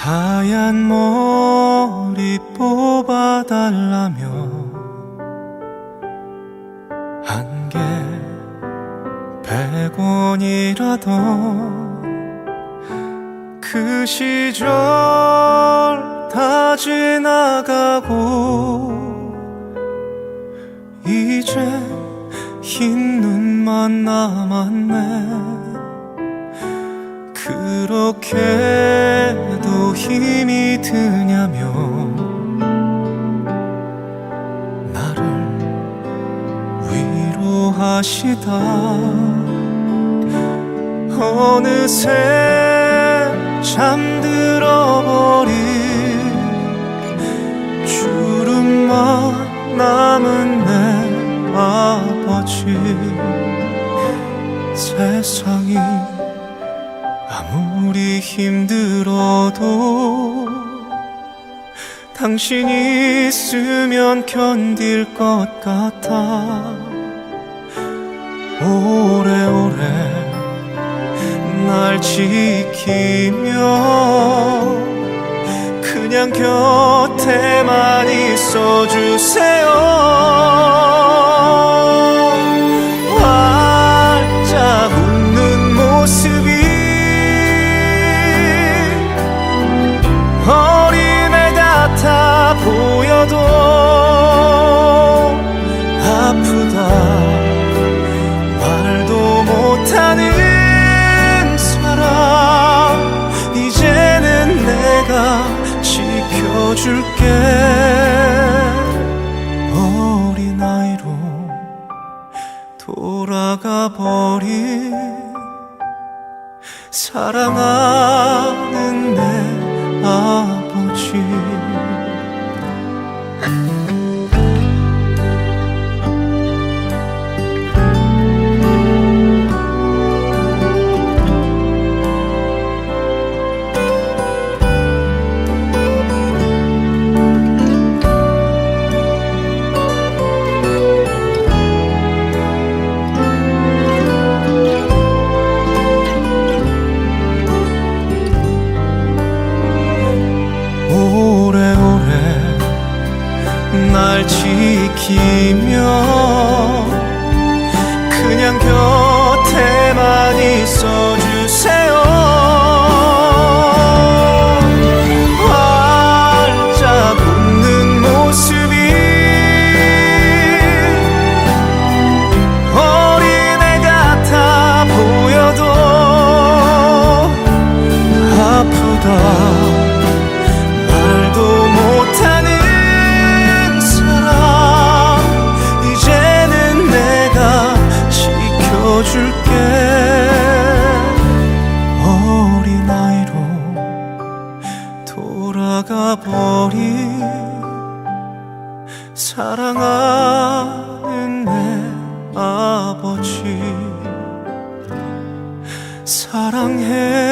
하얀 머리 뽑아달라며 한 개 백원이라도 그 시절 다 지나가고 이제 흰 눈만 남았네. 그렇게도 힘이 드냐며 나를 위로하시다. 어느새 잠들어 버린 주름만 남은 내 아버지 힘들어도 당신 있으면 견딜 것 같아. 오래오래 날 지키며 그냥 곁에만 있어주세요 아프다. 말도 못하는 사람 이제는 내가 지켜줄게. 어린아이로 돌아가 버린 사랑하는 내 아버지 지키 사랑하는 내 아버지. 사랑해요